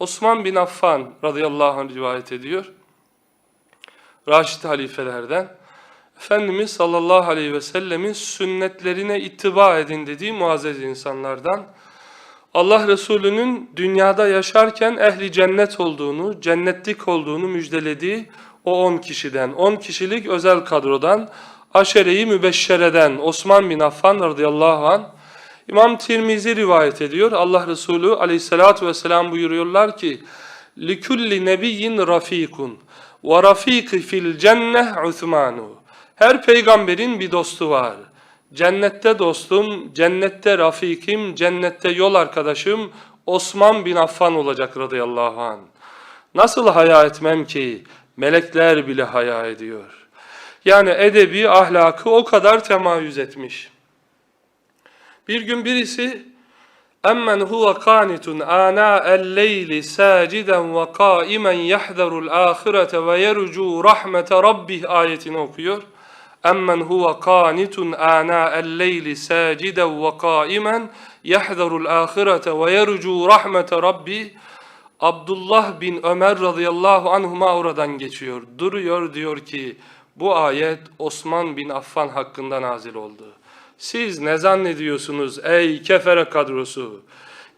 Osman bin Affan radıyallahu anh rivayet ediyor. Raşid halifelerden. Efendimiz sallallahu aleyhi ve sellemin sünnetlerine ittiba edin dediği muazzez insanlardan. Allah Resulü'nün dünyada yaşarken ehli cennet olduğunu, cennetlik olduğunu müjdelediği o 10 kişiden, 10 kişilik özel kadrodan, aşere-i mübeşşereden Osman bin Affan radıyallahu anh, İmam Tirmizi rivayet ediyor. Allah Resulü aleyhissalatu vesselam buyuruyorlar ki, لِكُلِّ نَبِيٍّ رَف۪يكٌ وَرَف۪يكِ فِي الْجَنَّةِ عُثْمَانُ Her peygamberin bir dostu var. Cennette dostum, cennette rafikim, cennette yol arkadaşım Osman bin Affan olacak radıyallahu anh. Nasıl haya etmem ki? Melekler bile haya ediyor. Yani edebi, ahlakı o kadar temayüz etmiş. Bir gün birisi emmen huve kanitun ana el-leyli saciden ve kaimen yahzarul ahirete ve yercu rahmete rabbih ayetini okuyor. Emmen huve kanitun ana el-leyli saciden ve kaimen yahzarul ahirete ve yercu rahmete rabbih Abdullah bin Ömer radıyallahu anhuma oradan geçiyor. Duruyor diyor ki bu ayet Osman bin Affan hakkında nazil oldu. Siz ne zannediyorsunuz ey kefere kadrosu?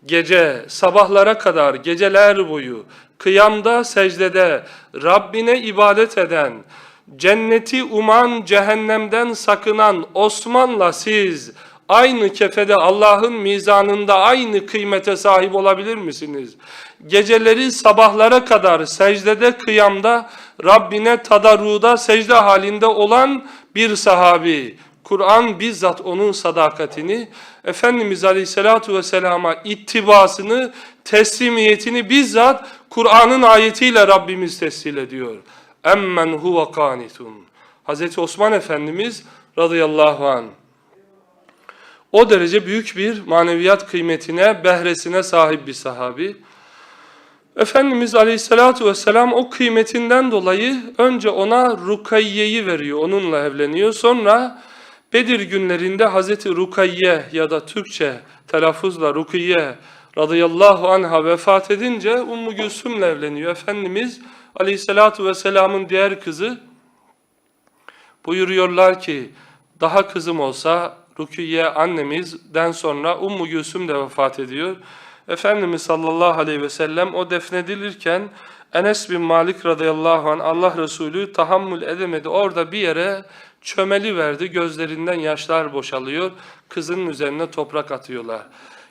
Gece sabahlara kadar geceler boyu kıyamda secdede Rabbine ibadet eden, cenneti uman cehennemden sakınan Osman'la siz aynı kefede Allah'ın mizanında aynı kıymete sahip olabilir misiniz? Geceleri sabahlara kadar secdede kıyamda Rabbine tadarruda secde halinde olan bir sahabi. Kur'an bizzat onun sadakatini, Efendimiz Aleyhisselatü Vesselam'a ittibasını, teslimiyetini bizzat Kur'an'ın ayetiyle Rabbimiz tessil ediyor. Emmen huve kanitun. Hazreti Osman Efendimiz radıyallahu anh. O derece büyük bir maneviyat kıymetine, behresine sahip bir sahabi. Efendimiz Aleyhisselatü Vesselam o kıymetinden dolayı önce ona Rukayye'yi veriyor, onunla evleniyor. Sonra Bedir günlerinde Hazreti Rukayye ya da Türkçe telaffuzla Rukiye radıyallahu anha vefat edince Ummu Gülsüm'le evleniyor. Efendimiz Aleyhisselatü Vesselam'ın diğer kızı buyuruyorlar ki daha kızım olsa Rukiye annemizden sonra Ummu Gülsüm de vefat ediyor. Efendimiz sallallahu aleyhi ve sellem o defnedilirken Enes bin Malik radıyallahu anh Allah Resulü tahammül edemedi. Orada bir yere çömeli verdi. Gözlerinden yaşlar boşalıyor. Kızının üzerine toprak atıyorlar.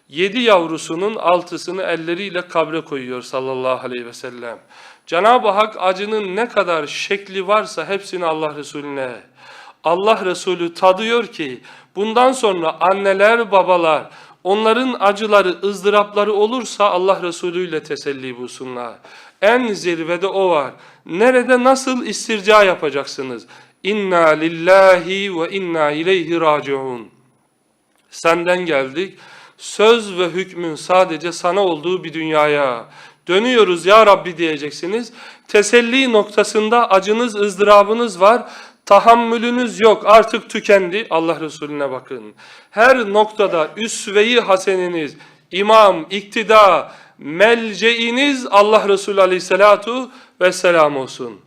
Yedi yavrusunun altısını elleriyle kabre koyuyor sallallahu aleyhi ve sellem. Cenab-ı Hak acının ne kadar şekli varsa hepsini Allah Resulüne Allah Resulü tadıyor ki bundan sonra anneler babalar onların acıları ızdırapları olursa Allah Resulü ile teselli bulsunlar. En zirvede o var. Nerede nasıl istirca yapacaksınız? İnna lillahi ve inna ileyhi raciun. Senden geldik. Söz ve hükmün sadece sana olduğu bir dünyaya dönüyoruz ya Rabbi diyeceksiniz. Teselli noktasında acınız, ızdırabınız var. Tahammülünüz yok artık tükendi. Allah Resulüne bakın. Her noktada üsve-i haseniniz, imam, iktida, melceiniz Allah Resulü aleyhissalatu vesselam olsun.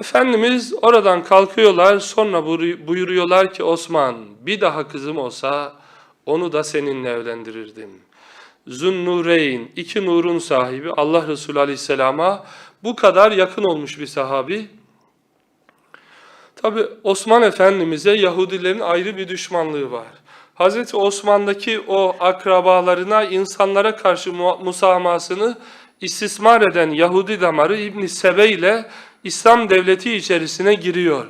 Efendimiz oradan kalkıyorlar sonra buyuruyorlar ki Osman bir daha kızım olsa onu da seninle evlendirirdim. Zunnureyn, iki nurun sahibi Allah Resulü aleyhisselama bu kadar yakın olmuş bir sahabi. Tabi Osman Efendimiz'e Yahudilerin ayrı bir düşmanlığı var. Hazreti Osman'daki o akrabalarına, insanlara karşı musamasını istismar eden Yahudi damarı İbn Sebe ile İslam devleti içerisine giriyor.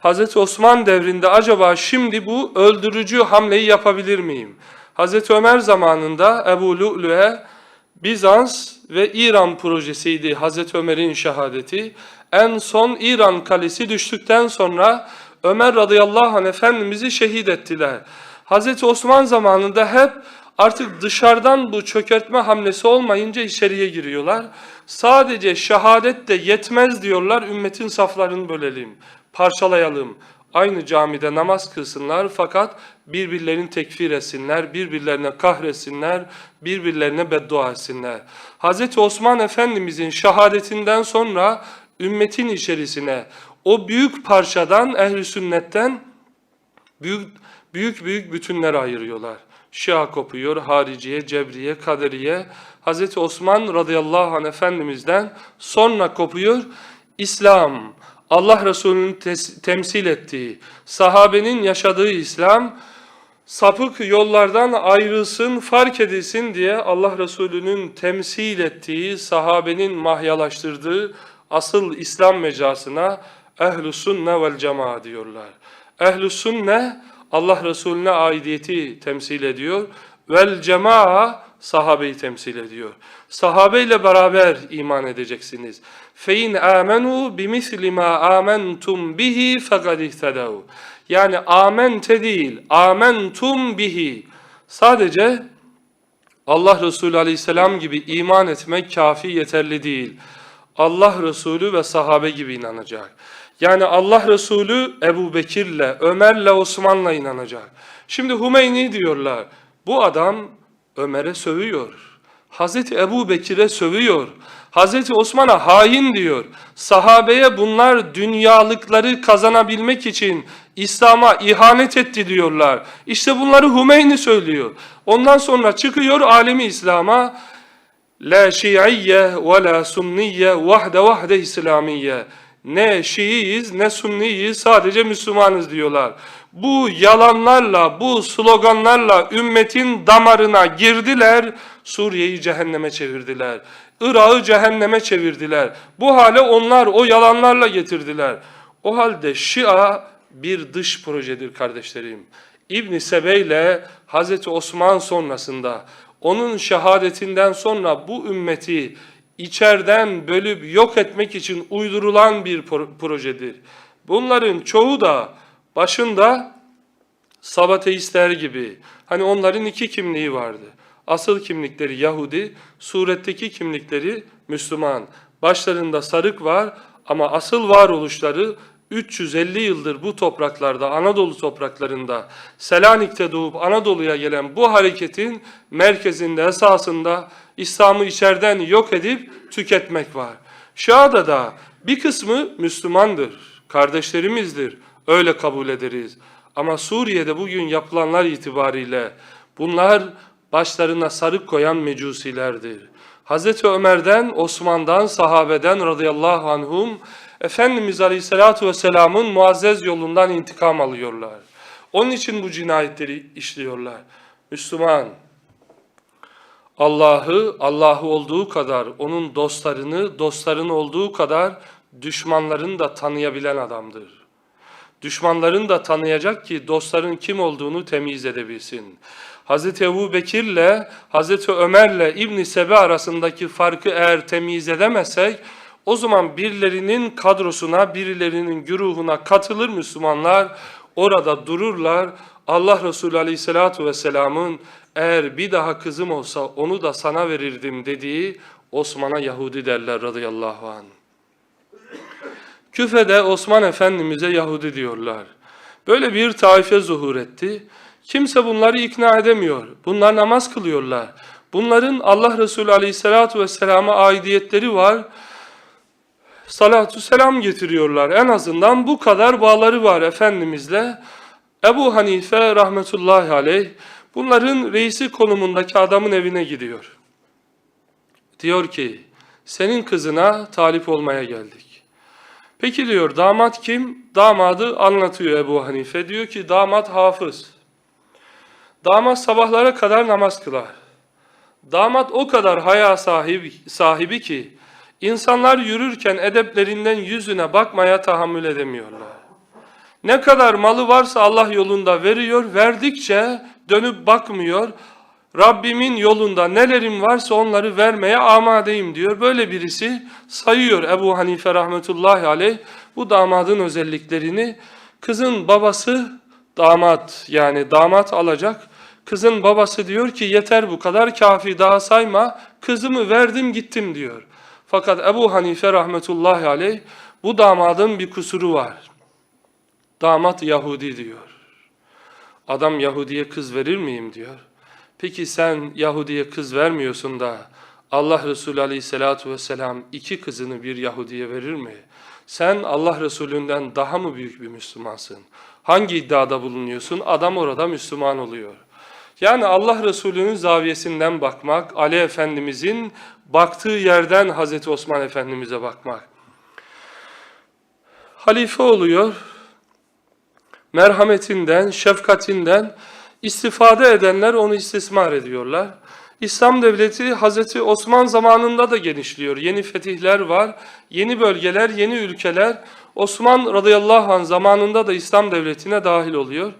Hazreti Osman devrinde acaba şimdi bu öldürücü hamleyi yapabilir miyim? Hazreti Ömer zamanında Ebu Lu'lu'e Bizans ve İran projesiydi Hazreti Ömer'in şehadeti. En son İran kalesi düştükten sonra Ömer radıyallahu anh Efendimiz'i şehit ettiler. Hazreti Osman zamanında hep artık dışarıdan bu çökertme hamlesi olmayınca içeriye giriyorlar. Sadece şehadet de yetmez diyorlar ümmetin saflarını bölelim, parçalayalım. aynı camide namaz kılsınlar fakat birbirlerini tekfir etsinler, birbirlerine kahretsinler, birbirlerine beddua etsinler. Hz. Osman Efendimizin şehadetinden sonra ümmetin içerisine o büyük parçadan ehli sünnetten büyük büyük büyük bütünler ayırıyorlar. Şia kopuyor, hariciye, cebriye, kaderiye. Hz. Osman radıyallahu anh Efendimiz'den sonra kopuyor. İslam, Allah Resulü'nün temsil ettiği, sahabenin yaşadığı İslam, sapık yollardan ayrılsın, fark edilsin diye Allah Resulü'nün temsil ettiği, sahabenin mahyalaştırdığı asıl İslam mecasına ehl-i sünne vel cemaat diyorlar. Ehl-i sünne Allah Resulüne aidiyeti temsil ediyor. Vel cemaa sahabeyi temsil ediyor. Sahabeyle beraber iman edeceksiniz. Fein amenu bimisli ma amentum bihi fekad ihtedau. Yani amente değil, amentum bihi. Sadece Allah Resulü Aleyhisselam gibi iman etmek kafi yeterli değil. Allah Resulü ve sahabe gibi inanacak. Yani Allah Resulü Ebu Bekir'le, Ömer'le, Osman'la inanacak. Şimdi Hümeyni diyorlar. Bu adam Ömer'e sövüyor. Hazreti Ebu Bekir'e sövüyor. Hazreti Osman'a hain diyor. Sahabeye bunlar dünyalıkları kazanabilmek için İslam'a ihanet etti diyorlar. İşte bunları Hümeyni söylüyor. Ondan sonra çıkıyor alemi İslam'a La şiiyye ve la sunniye vahde vahde İslamiye. Ne Şiiyiz ne Sunniyiz sadece Müslümanız diyorlar. Bu yalanlarla, bu sloganlarla ümmetin damarına girdiler, Suriye'yi cehenneme çevirdiler. Irak'ı cehenneme çevirdiler. Bu hale onlar o yalanlarla getirdiler. O halde Şia bir dış projedir kardeşlerim. İbn Sebe ile Hazreti Osman sonrasında onun şehadetinden sonra bu ümmeti içeriden bölüp yok etmek için uydurulan bir pro- projedir. Bunların çoğu da başında Sabateistler gibi. Hani onların iki kimliği vardı. Asıl kimlikleri Yahudi, suretteki kimlikleri Müslüman. Başlarında sarık var ama asıl varoluşları 350 yıldır bu topraklarda, Anadolu topraklarında, Selanik'te doğup Anadolu'ya gelen bu hareketin merkezinde, esasında İslam'ı içeriden yok edip tüketmek var. Şia'da da bir kısmı Müslümandır, kardeşlerimizdir, öyle kabul ederiz. Ama Suriye'de bugün yapılanlar itibariyle bunlar başlarına sarık koyan mecusilerdir. Hazreti Ömer'den, Osman'dan, sahabeden radıyallahu anhum Efendimiz Aleyhisselatü Vesselam'ın muazzez yolundan intikam alıyorlar. Onun için bu cinayetleri işliyorlar. Müslüman, Allah'ı, Allah'ı olduğu kadar, onun dostlarını, dostların olduğu kadar düşmanlarını da tanıyabilen adamdır. Düşmanların da tanıyacak ki dostların kim olduğunu temiz edebilsin. Hz. Ebu Bekir'le, Hz. Ömer'le İbn Sebe arasındaki farkı eğer temiz edemezsek, o zaman birilerinin kadrosuna, birilerinin güruhuna katılır Müslümanlar, orada dururlar. Allah Resulü Aleyhisselatü Vesselam'ın eğer bir daha kızım olsa onu da sana verirdim dediği Osman'a Yahudi derler radıyallahu anh. Küfe'de Osman Efendimiz'e Yahudi diyorlar. Böyle bir taife zuhur etti. Kimse bunları ikna edemiyor. Bunlar namaz kılıyorlar. Bunların Allah Resulü Aleyhisselatü Vesselam'a aidiyetleri var. Salatü selam getiriyorlar. En azından bu kadar bağları var Efendimizle. Ebu Hanife rahmetullahi aleyh bunların reisi konumundaki adamın evine gidiyor. Diyor ki senin kızına talip olmaya geldik. Peki diyor damat kim? Damadı anlatıyor Ebu Hanife. Diyor ki damat hafız. Damat sabahlara kadar namaz kılar. Damat o kadar haya sahibi, sahibi ki insanlar yürürken edeplerinden yüzüne bakmaya tahammül edemiyorlar. Ne kadar malı varsa Allah yolunda veriyor, verdikçe dönüp bakmıyor. Rabbimin yolunda nelerim varsa onları vermeye amadeyim diyor. Böyle birisi sayıyor Ebu Hanife rahmetullahi aleyh bu damadın özelliklerini. Kızın babası damat yani damat alacak. Kızın babası diyor ki yeter bu kadar kafi daha sayma kızımı verdim gittim diyor. Fakat Ebu Hanife rahmetullahi aleyh bu damadın bir kusuru var. Damat Yahudi diyor. Adam Yahudi'ye kız verir miyim diyor. Peki sen Yahudi'ye kız vermiyorsun da Allah Resulü Aleyhisselatü Vesselam iki kızını bir Yahudi'ye verir mi? Sen Allah Resulü'nden daha mı büyük bir Müslümansın? Hangi iddiada bulunuyorsun? Adam orada Müslüman oluyor. Yani Allah Resulü'nün zaviyesinden bakmak, Ali Efendimizin baktığı yerden Hazreti Osman Efendimiz'e bakmak. Halife oluyor, merhametinden, şefkatinden istifade edenler onu istismar ediyorlar. İslam devleti Hazreti Osman zamanında da genişliyor. Yeni fetihler var, yeni bölgeler, yeni ülkeler. Osman radıyallahu anh zamanında da İslam devletine dahil oluyor.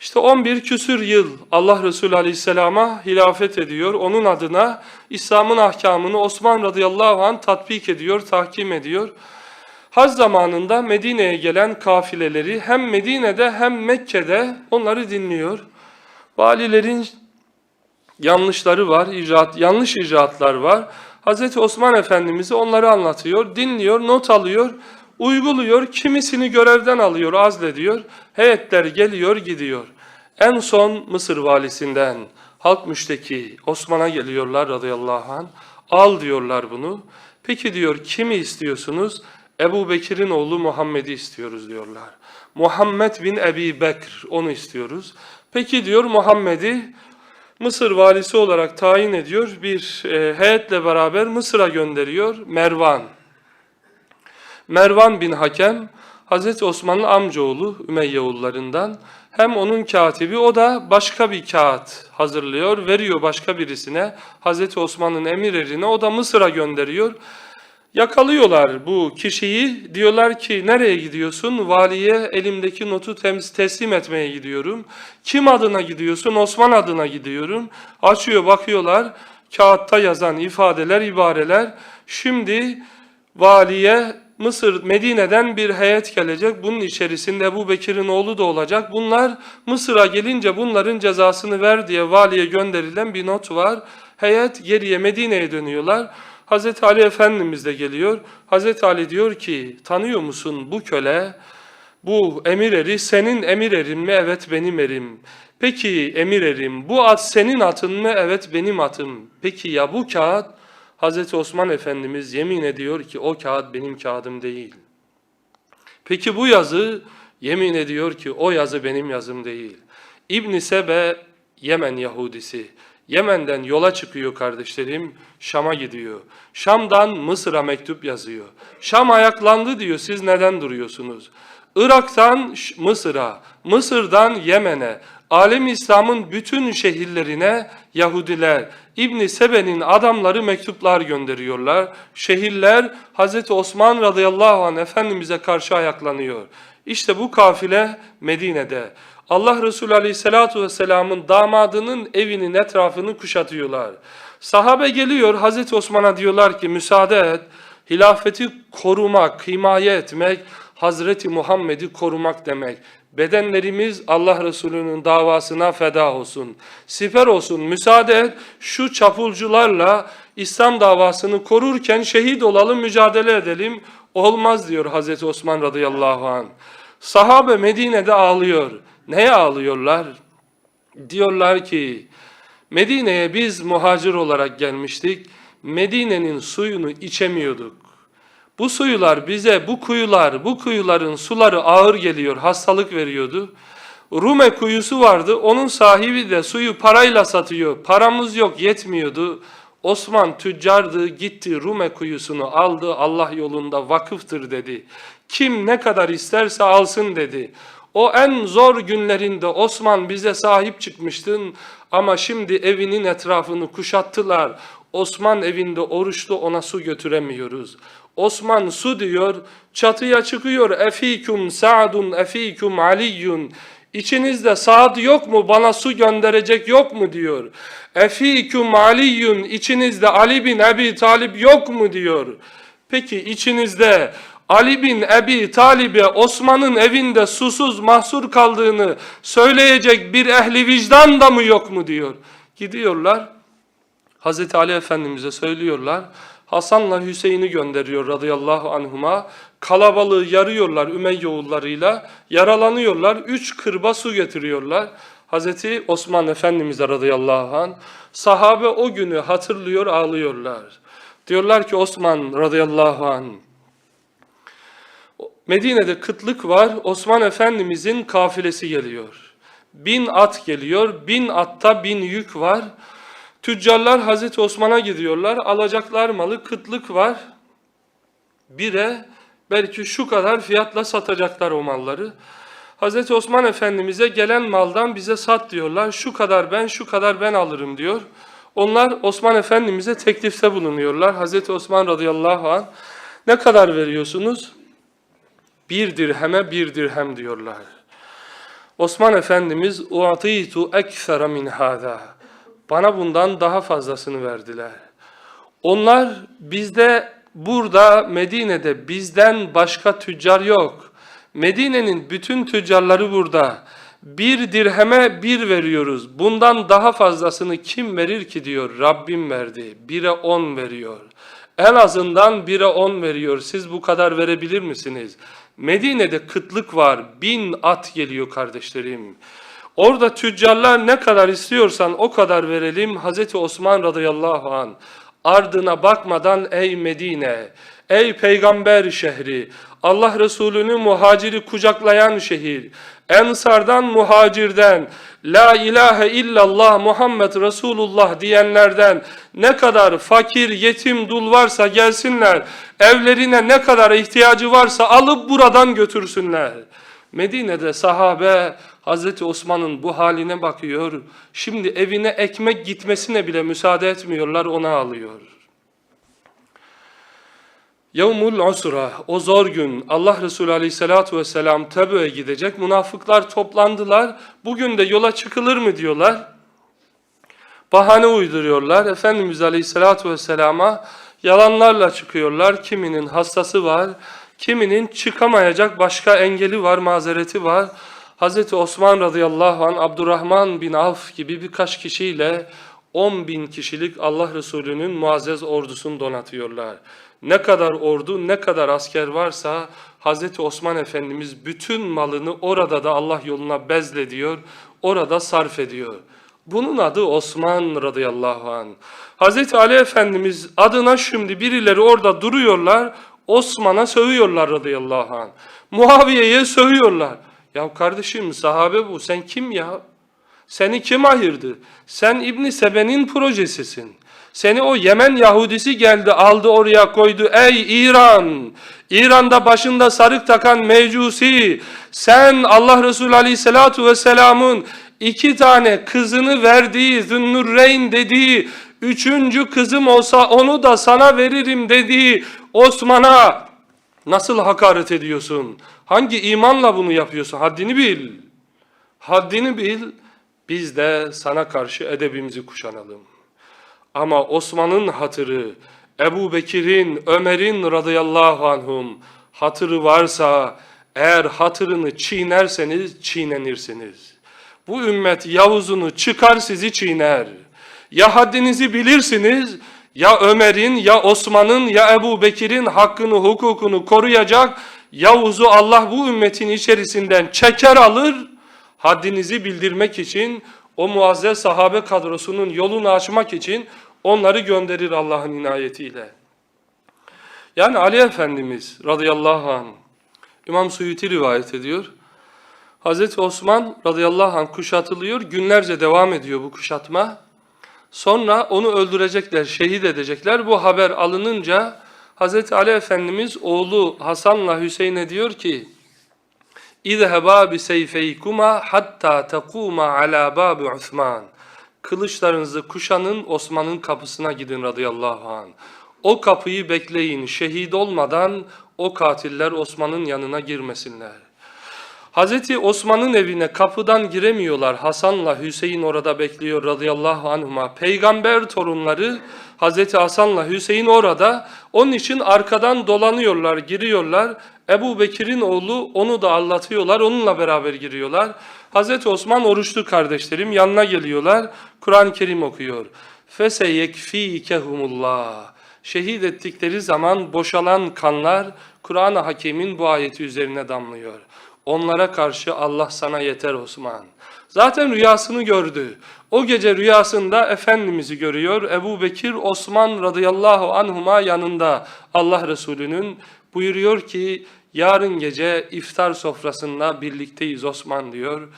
İşte 11 küsür yıl Allah Resulü aleyhisselama hilafet ediyor. Onun adına İslam'ın ahkamını Osman radıyallahu anh tatbik ediyor, tahkim ediyor. Hac zamanında Medine'ye gelen kafileleri hem Medine'de hem Mekke'de onları dinliyor. Valilerin yanlışları var, icraat, yanlış icraatlar var. Hz. Osman Efendimiz'i onları anlatıyor, dinliyor, not alıyor, uyguluyor, kimisini görevden alıyor, azlediyor. Heyetler geliyor, gidiyor. En son Mısır valisinden halk müşteki Osman'a geliyorlar radıyallahu anh. Al diyorlar bunu. Peki diyor kimi istiyorsunuz? Ebu Bekir'in oğlu Muhammed'i istiyoruz diyorlar. Muhammed bin Ebi Bekr onu istiyoruz. Peki diyor Muhammed'i Mısır valisi olarak tayin ediyor. Bir e, heyetle beraber Mısır'a gönderiyor Mervan. Mervan bin Hakem Hazreti Osman'ın amcaoğlu Ümeyyeoğullarından hem onun katibi o da başka bir kağıt hazırlıyor, veriyor başka birisine. Hazreti Osman'ın emir erine o da Mısır'a gönderiyor. Yakalıyorlar bu kişiyi. Diyorlar ki nereye gidiyorsun? Valiye elimdeki notu teslim etmeye gidiyorum. Kim adına gidiyorsun? Osman adına gidiyorum. Açıyor bakıyorlar. Kağıtta yazan ifadeler, ibareler. Şimdi valiye Mısır, Medine'den bir heyet gelecek. Bunun içerisinde Ebu Bekir'in oğlu da olacak. Bunlar Mısır'a gelince bunların cezasını ver diye valiye gönderilen bir not var. Heyet geriye Medine'ye dönüyorlar. Hazreti Ali Efendimiz de geliyor. Hazreti Ali diyor ki tanıyor musun bu köle, bu emir eri senin emir erin mi? Evet benim erim. Peki emir erim bu at senin atın mı? Evet benim atım. Peki ya bu kağıt? Hazreti Osman Efendimiz yemin ediyor ki o kağıt benim kağıdım değil. Peki bu yazı yemin ediyor ki o yazı benim yazım değil. İbn Sebe Yemen Yahudisi. Yemen'den yola çıkıyor kardeşlerim, Şam'a gidiyor. Şam'dan Mısır'a mektup yazıyor. Şam ayaklandı diyor, siz neden duruyorsunuz? Irak'tan Mısır'a, Mısır'dan Yemen'e, alem İslam'ın bütün şehirlerine Yahudiler, İbn Sebe'nin adamları mektuplar gönderiyorlar. Şehirler Hz. Osman radıyallahu anh Efendimiz'e karşı ayaklanıyor. İşte bu kafile Medine'de. Allah Resulü Aleyhisselatü Vesselam'ın damadının evinin etrafını kuşatıyorlar. Sahabe geliyor Hazreti Osman'a diyorlar ki müsaade et, hilafeti korumak, himaye etmek, Hazreti Muhammed'i korumak demek. Bedenlerimiz Allah Resulü'nün davasına feda olsun. Siper olsun, müsaade et, şu çapulcularla İslam davasını korurken şehit olalım, mücadele edelim. Olmaz diyor Hazreti Osman radıyallahu anh. Sahabe Medine'de ağlıyor. Neye ağlıyorlar? Diyorlar ki Medine'ye biz muhacir olarak gelmiştik. Medine'nin suyunu içemiyorduk. Bu suyular bize, bu kuyular, bu kuyuların suları ağır geliyor, hastalık veriyordu. Rume kuyusu vardı, onun sahibi de suyu parayla satıyor. Paramız yok, yetmiyordu. Osman tüccardı, gitti Rume kuyusunu aldı, Allah yolunda vakıftır dedi. Kim ne kadar isterse alsın dedi. O en zor günlerinde Osman bize sahip çıkmıştın ama şimdi evinin etrafını kuşattılar. Osman evinde oruçlu ona su götüremiyoruz. Osman su diyor, çatıya çıkıyor. Efikum Sa'dun, efikum Aliyyun. İçinizde Sa'd yok mu? Bana su gönderecek yok mu diyor. Efikum Aliyyun. İçinizde Ali bin Ebi Talib yok mu diyor. Peki içinizde Ali bin Ebi Talib'e Osman'ın evinde susuz mahsur kaldığını söyleyecek bir ehli vicdan da mı yok mu diyor. Gidiyorlar Hazreti Ali Efendimiz'e söylüyorlar. Hasan'la Hüseyin'i gönderiyor radıyallahu anhuma. Kalabalığı yarıyorlar Ümeyye oğullarıyla. Yaralanıyorlar. Üç kırba su getiriyorlar. Hazreti Osman Efendimiz radıyallahu anh. Sahabe o günü hatırlıyor ağlıyorlar. Diyorlar ki Osman radıyallahu anh. Medine'de kıtlık var. Osman Efendimizin kafilesi geliyor. Bin at geliyor. Bin atta bin yük var. Tüccarlar Hazreti Osman'a gidiyorlar. Alacaklar malı kıtlık var. Bire belki şu kadar fiyatla satacaklar o malları. Hazreti Osman Efendimiz'e gelen maldan bize sat diyorlar. Şu kadar ben, şu kadar ben alırım diyor. Onlar Osman Efendimiz'e teklifte bulunuyorlar. Hazreti Osman radıyallahu anh ne kadar veriyorsunuz? Bir dirheme bir dirhem diyorlar. Osman Efendimiz uatitu ekfera min hada. Bana bundan daha fazlasını verdiler. Onlar bizde burada Medine'de bizden başka tüccar yok. Medine'nin bütün tüccarları burada. Bir dirheme bir veriyoruz. Bundan daha fazlasını kim verir ki diyor. Rabbim verdi. Bire on veriyor. En azından bire on veriyor. Siz bu kadar verebilir misiniz? Medine'de kıtlık var. Bin at geliyor kardeşlerim. Orada tüccarlar ne kadar istiyorsan o kadar verelim. Hazreti Osman radıyallahu an ardına bakmadan ey Medine, ey peygamber şehri, Allah Resulü'nü muhaciri kucaklayan şehir, Ensardan muhacirden, La ilahe illallah Muhammed Resulullah diyenlerden ne kadar fakir, yetim, dul varsa gelsinler, evlerine ne kadar ihtiyacı varsa alıp buradan götürsünler. Medine'de sahabe Hazreti Osman'ın bu haline bakıyor. Şimdi evine ekmek gitmesine bile müsaade etmiyorlar, ona alıyor. Yevmul usra, o zor gün Allah Resulü aleyhissalatu vesselam Tebü'ye gidecek. Münafıklar toplandılar. Bugün de yola çıkılır mı diyorlar. Bahane uyduruyorlar. Efendimiz aleyhissalatu vesselama yalanlarla çıkıyorlar. Kiminin hastası var, kiminin çıkamayacak başka engeli var, mazereti var. Hazreti Osman radıyallahu anh, Abdurrahman bin Avf gibi birkaç kişiyle 10 bin kişilik Allah Resulü'nün muazzez ordusunu donatıyorlar. Ne kadar ordu, ne kadar asker varsa Hazreti Osman Efendimiz bütün malını orada da Allah yoluna bezlediyor, orada sarf ediyor. Bunun adı Osman radıyallahu anh. Hazreti Ali Efendimiz adına şimdi birileri orada duruyorlar, Osman'a sövüyorlar radıyallahu anh. Muaviye'ye sövüyorlar. Ya kardeşim sahabe bu, sen kim ya? Seni kim ayırdı? Sen İbn Sebe'nin projesisin. Seni o Yemen Yahudisi geldi aldı oraya koydu. Ey İran! İran'da başında sarık takan mecusi. Sen Allah Resulü Aleyhisselatu Vesselam'ın iki tane kızını verdiği, Zünnurreyn dediği, üçüncü kızım olsa onu da sana veririm dediği Osman'a nasıl hakaret ediyorsun? Hangi imanla bunu yapıyorsun? Haddini bil. Haddini bil. Biz de sana karşı edebimizi kuşanalım. Ama Osman'ın hatırı, Ebu Bekir'in, Ömer'in radıyallahu anhum hatırı varsa eğer hatırını çiğnerseniz çiğnenirsiniz. Bu ümmet Yavuz'unu çıkar sizi çiğner. Ya haddinizi bilirsiniz ya Ömer'in ya Osman'ın ya Ebu Bekir'in hakkını hukukunu koruyacak Yavuz'u Allah bu ümmetin içerisinden çeker alır haddinizi bildirmek için o muazzez sahabe kadrosunun yolunu açmak için onları gönderir Allah'ın inayetiyle. Yani Ali Efendimiz radıyallahu anh İmam Suyuti rivayet ediyor. Hazreti Osman radıyallahu anh kuşatılıyor. Günlerce devam ediyor bu kuşatma. Sonra onu öldürecekler, şehit edecekler. Bu haber alınınca Hazreti Ali Efendimiz oğlu Hasan'la Hüseyin'e diyor ki bi seyfeykuma hatta tekuma ala babi Osman. Kılıçlarınızı kuşanın Osman'ın kapısına gidin radıyallahu anh. O kapıyı bekleyin şehit olmadan o katiller Osman'ın yanına girmesinler. Hazreti Osman'ın evine kapıdan giremiyorlar. Hasan'la Hüseyin orada bekliyor radıyallahu anhuma. Peygamber torunları Hazreti Hasan'la Hüseyin orada. Onun için arkadan dolanıyorlar, giriyorlar. Ebu Bekir'in oğlu onu da anlatıyorlar. Onunla beraber giriyorlar. Hazreti Osman oruçlu kardeşlerim yanına geliyorlar. Kur'an-ı Kerim okuyor. Fese yekfikehumullah. Şehit ettikleri zaman boşalan kanlar Kur'an-ı Hakim'in bu ayeti üzerine damlıyor. Onlara karşı Allah sana yeter Osman. Zaten rüyasını gördü. O gece rüyasında Efendimiz'i görüyor. Ebu Bekir Osman radıyallahu anhuma yanında Allah Resulü'nün buyuruyor ki yarın gece iftar sofrasında birlikteyiz Osman diyor.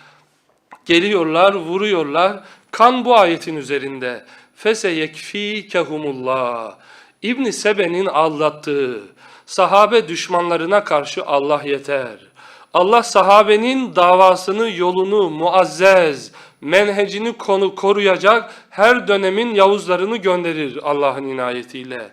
Geliyorlar, vuruyorlar. Kan bu ayetin üzerinde. Fese yekfikehumullah. İbn Sebe'nin aldattığı sahabe düşmanlarına karşı Allah yeter. Allah sahabenin davasını, yolunu muazzez, menhecini konu koruyacak her dönemin Yavuzlarını gönderir Allah'ın inayetiyle.